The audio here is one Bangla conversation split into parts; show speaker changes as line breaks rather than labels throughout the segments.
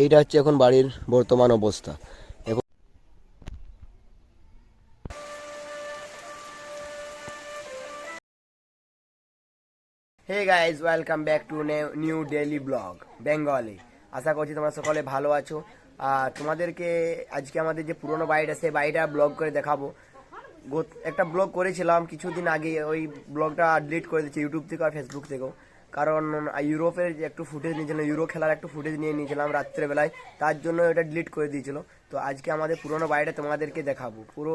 এইটা হচ্ছে এখন বাড়ির বর্তমান অবস্থা। Hey guys welcome back to new daily vlog Bengali আশা করছি তোমরা সকলে ভালো আছো। আর তোমাদেরকে আজকে আমাদের যে পুরনো বাড়িটা, সেই বাড়িটা ব্লগ করে দেখাবো। একটা ব্লগ করেছিলাম কিছুদিন আগে, ওই ব্লগটা ডিলিট করে দিচ্ছি ইউটিউব থেকে আর ফেসবুক থেকেও। কারণ ইউরোপের যে একটু ফুটেজ নিয়েছিলাম ইউরো খেলার একটু ফুটেজ নিয়ে নিয়েছিলাম রাত্রেবেলায়, তার জন্য এটা ডিলিট করে দিয়েছিল। তো আজকে আমাদের পুরনো বাড়িটা তোমাদেরকে দেখাবো। পুরো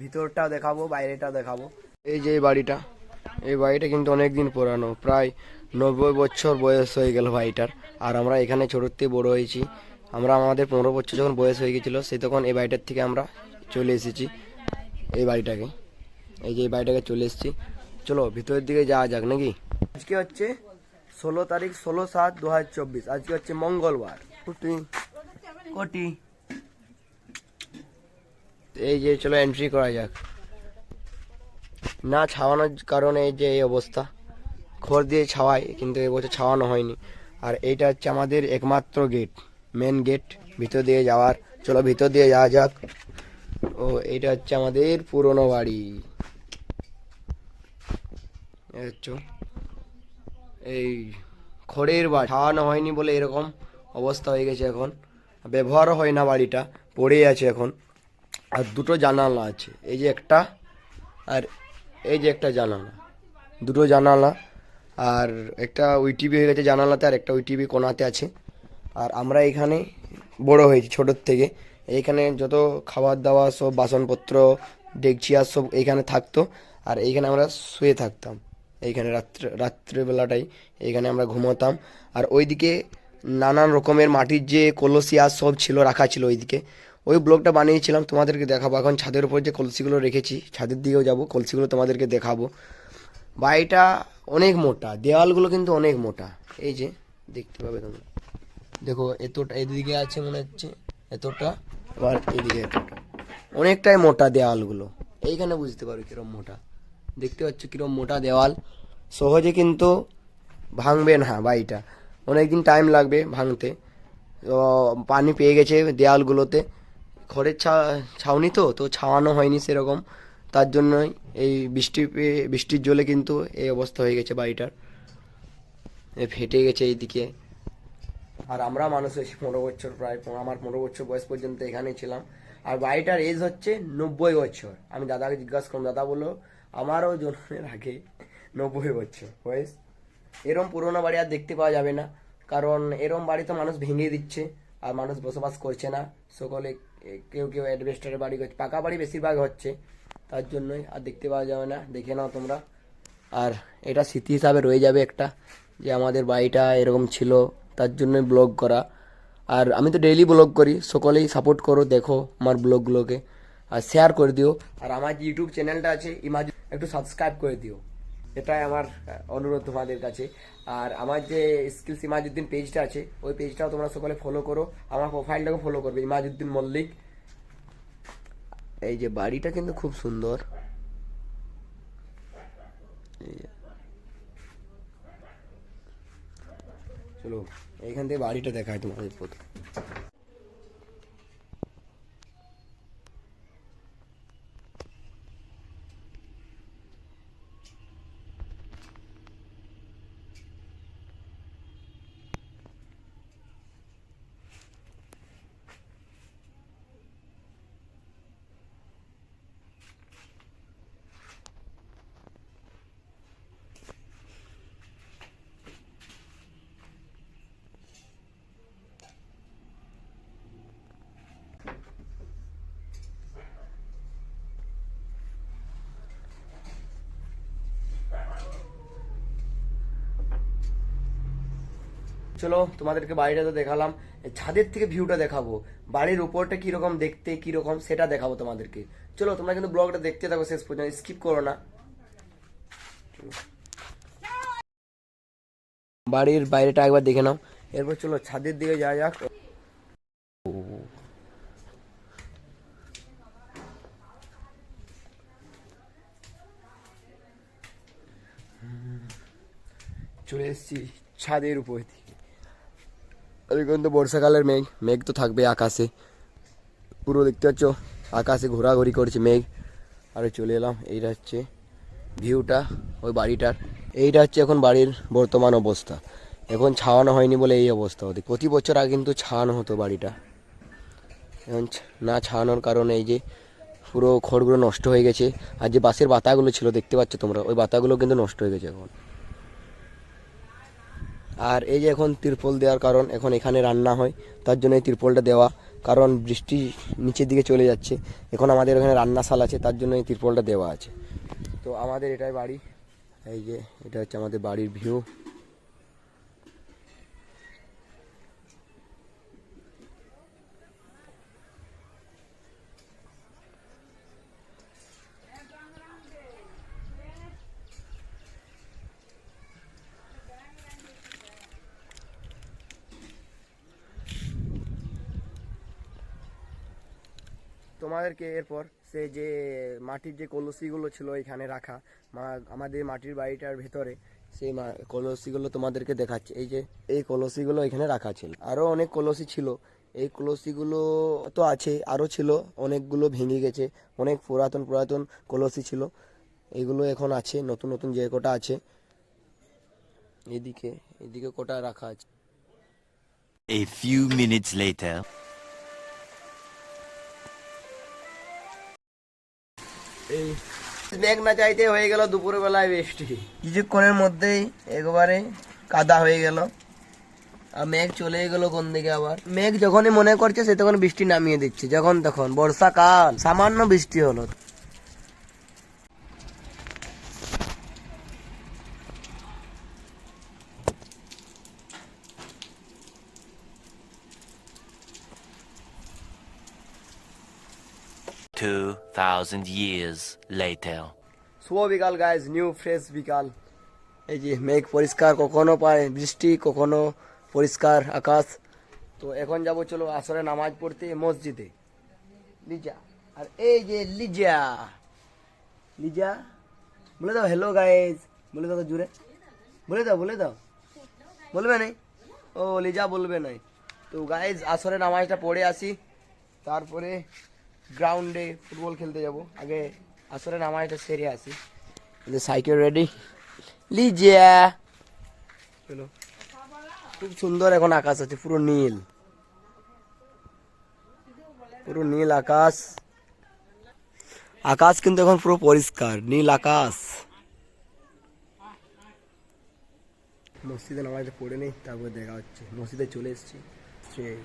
ভিতরটাও দেখাবো, বাইরেটাও দেখাবো। এই যে বাড়িটা, এই বাড়িটা কিন্তু অনেক দিন পুরানো, প্রায় নব্বই বছর বয়স হয়ে গেল বাড়িটার। আর আমরা এখানে ছোটোতে বড় হয়েছি। আমরা, আমাদের পনেরো বছর যখন বয়স হয়ে গেছিল, সে তখন এই বাড়িটার থেকে আমরা চলে এসেছি, এই বাড়িটাকে। এই যে এই বাড়িটাকে চলে এসেছি। চলো, ভিতরের দিকে যাওয়া যাক, নাকি? আজকে হচ্ছে ষোলো তারিখ ষোলো সাত দু হাজার চব্বিশ। আজকে হচ্ছে মঙ্গলবার। কোটি। কোটি। এই যে চলো এন্ট্রি করা যাক। না ছাওয়ানোর কারণে এই যে এই অবস্থা। খড় দিয়ে ছাওয়াই কিন্তু এবছর ছাওয়ানো হয়নি। আর এইটা হচ্ছে আমাদের একমাত্র গেট মেন গেট ভিতর দিয়ে যাওয়ার। চলো ভিতর দিয়ে যাওয়া যাক। ও এইটা হচ্ছে আমাদের পুরনো বাড়ি। হচ্ছে এই খড়ের বাড়ি ছাওয়ানো হয়নি বলে এরকম অবস্থা হয়ে গেছে এখন। ব্যবহারও হয় না বাড়িটা পড়েই আছে এখন। আর দুটো জানালা আছে, এই যে একটা আর এই যে একটা জানালা, দুটো জানালা। আর একটা ওই টিভি হয়ে গেছে জানালাতে, আর একটা ওই টিভি কোনাতে আছে। আর আমরা এখানে বড় হয়েছি ছোটোর থেকে। এইখানে যত খাবার দাবার সব বাসনপত্র, ডেকচি আর সব এইখানে থাকতো। আর এইখানে আমরা শুয়ে থাকতাম। এইখানে রাত্রে, রাত্রেবেলাটাই এইখানে আমরা ঘুমোতাম। আর ওইদিকে নানান রকমের মাটির যে কলসিয়া সব ছিল, রাখা ছিল ওইদিকে। ওই ব্লগটা বানিয়েছিলাম, তোমাদেরকে দেখাবো। এখন ছাদের উপর যে কলসিগুলো রেখেছি, ছাদের দিকেও যাব, কলসিগুলো তোমাদেরকে দেখাবো। বাড়িটা অনেক মোটা, দেওয়ালগুলো কিন্তু অনেক মোটা। এই যে, দেখতে পাবে তোমরা। দেখো, এতটা এদিকে আছে মনে হচ্ছে, এতটা, আবার এদিকে এতটা। অনেকটাই মোটা দেওয়ালগুলো। এইখানে বুঝতে পারো কিরম মোটা। দেখতে পাচ্ছ কিরম মোটা দেওয়াল। সহজে কিন্তু ভাঙবে না বাড়িটা। অনেকদিন টাইম লাগবে ভাঙতে। পানি পেয়ে গেছে দেওয়ালগুলোতে। খড়ের ছা, ছাউনি তো তো ছাওয়ানো হয়নি সেরকম। তার জন্যই এই বৃষ্টি বৃষ্টির জলে কিন্তু এই অবস্থা হয়ে গেছে বাড়িটার। ফেটে গেছে এইদিকে। আর আমরা মানুষ হয়েছি পনেরো বছর, প্রায় আমার পনেরো বছর বয়স পর্যন্ত এখানেই ছিলাম। আর বাড়িটার এজ হচ্ছে নব্বই বছর। আমি দাদাকে জিজ্ঞাসা করলাম, দাদা বলল আমারও জন্মের আগে নব্বই বছর বয়স। এরম পুরোনো বাড়ি আর দেখতে পাওয়া যাবে না, কারণ এরম বাড়ি তো মানুষ ভেঙে দিচ্ছে আর মানুষ বসবাস করছে না। সকলে কেউ কেউ অ্যাডভেস্টারের বাড়ি করছে, পাকা বাড়ি বেশিরভাগ হচ্ছে, তার জন্যই আর দেখতে পাওয়া যাবে না। দেখে নাও তোমরা। আর এটা স্মৃতি হিসাবে রয়ে যাবে একটা, যে আমাদের বাড়িটা এরকম ছিল, তার জন্যই ব্লগ করা। আর আমি তো ডেইলি ব্লগ করি, সকলেই সাপোর্ট করো, দেখো আমার ব্লগগুলোকে আর শেয়ার করে দিও। আর আমার যে ইউটিউব চ্যানেলটা আছে, ইমাজ একটু সাবস্ক্রাইব করে দিও। এটাই আমার অনুরোধ তোমাদের কাছে। আর আমার যে স্কিলস ইমাজউদ্দিন পেজটা আছে, ওই পেজটাও তোমরা সকলে ফলো করো। আমার প্রোফাইলটাকে ফলো করবে, ইমাজউদ্দিন মল্লিক। এই যে বাড়িটা কিন্তু খুব সুন্দর। চলো, এইখান থেকে বাড়িটা দেখায় তোমাদের প্রথম। চলো তোমাদেরকে বাড়িটা তো দেখালাম। ছাদের থেকে ভিউটা দেখাবো। বাড়ির উপরটা কীরকম দেখতে, কীরকম সেটা দেখাবো তোমাদেরকে। চলো, তোমরা কিন্তু ব্লগটা দেখতে থাকো শেষ পর্যন্ত স্কিপ করো না। বাড়ির বাইরেটা একবার দেখে নাও। এরপর চলো, ছাদের দিকে যাওয়া যাক। চলে এসেছি ছাদের উপর দিকে আর এখন তো বর্ষাকালের মেঘ মেঘ তো থাকবে আকাশে। পুরো দেখতে পাচ্ছ, আকাশে ঘোরাঘুরি করছে মেঘ। আর চলে এলাম, এইটা হচ্ছে ভিউটা ওই বাড়িটার। এইটা হচ্ছে এখন বাড়ির বর্তমান অবস্থা। এখন ছাওয়ানো হয়নি বলে এই অবস্থা ওদের। প্রতি বছর আগে কিন্তু ছাওয়ানো হতো বাড়িটা। এখন না ছাওয়ানোর কারণে এই যে পুরো খড়গুলো নষ্ট হয়ে গেছে। আর যে বাঁশের বাতাগুলো ছিল, দেখতে পাচ্ছ তোমরা, ওই বাতাগুলো কিন্তু নষ্ট হয়ে গেছে এখন। আর এই যে এখন তিরপল দেওয়ার কারণ এখন এখানে রান্না হয়, তার জন্য এই তিরপলটা দেওয়া, কারণ বৃষ্টি নিচের দিকে চলে যাচ্ছে। এখন আমাদের এখানে রান্নাশাল আছে, তার জন্য এই তিরপলটা দেওয়া আছে। তো আমাদের এটাই বাড়ি, এই যে এটা হচ্ছে আমাদের বাড়ির ভিউ তোমাদেরকে এরপর সে যে মাটির যে কলসিগুলো ছিল এখানে রাখা আমাদের মাটির বাড়িটার ভেতরে, সেই কলসিগুলো তোমাদেরকে দেখাচ্ছে। এই যে, এই কলসিগুলো এখানে রাখা ছিল। আরও অনেক কলসি ছিল। এই কলসিগুলো তো আছে আরও ছিল। অনেকগুলো ভেঙে গেছে। অনেক পুরাতন পুরাতন কলসি ছিল। এগুলো এখন আছে, নতুন নতুন যে কটা আছে। এদিকে এদিকে কটা রাখা আছে।
A few minutes later.
এই মেঘ না চাইতে হয়ে গেল দুপুর বেলায় বৃষ্টি। কিছুক্ষণের মধ্যেই একবারে কাদা হয়ে গেল। আর মেঘ চলে গেলো কোন দিকে আবার? মেঘ যখনই মনে করছে সে তখন বৃষ্টি নামিয়ে দিচ্ছে। যখন তখন বর্ষাকাল সামান্য বৃষ্টি হলো।
Two thousand years later.
শুভ বিকাল গাইজ নিউ ফ্রেশ বিকাল। এই যে মেঘ পরিষ্কার কখনো পায়, বৃষ্টি কখনো পরিষ্কার আকাশ। তো এখন যাব, চলো আসরে নামাজ পড়তে, মসজিদে। লিজা, আর এই যে লিজা। লিজা, বলে দাও হ্যালো গাইজ বলে দাও, জুড়ে। বলে দাও বলে দাও। বলবে নাই? ও, লিজা বলবে নাই। তো গাইজ আসরে নামাজটা পড়ে আসি। তারপরে গ্রাউন্ডে ফুটবল খেলতে যাব। আগে আসরে নামাজটা সেরে আসি সাইকেল রেডি লিজিয়া। চলো। খুব সুন্দর এখন আকাশ আছে পুরো নীল। পুরো নীল আকাশ। আকাশ কিন্তু এখন পুরো পরিষ্কার নীল আকাশ। মসজিদে নামাজটা পড়ে নেই তারপর দেখা হচ্ছে। মসজিদে চলে এসেছি। সেই।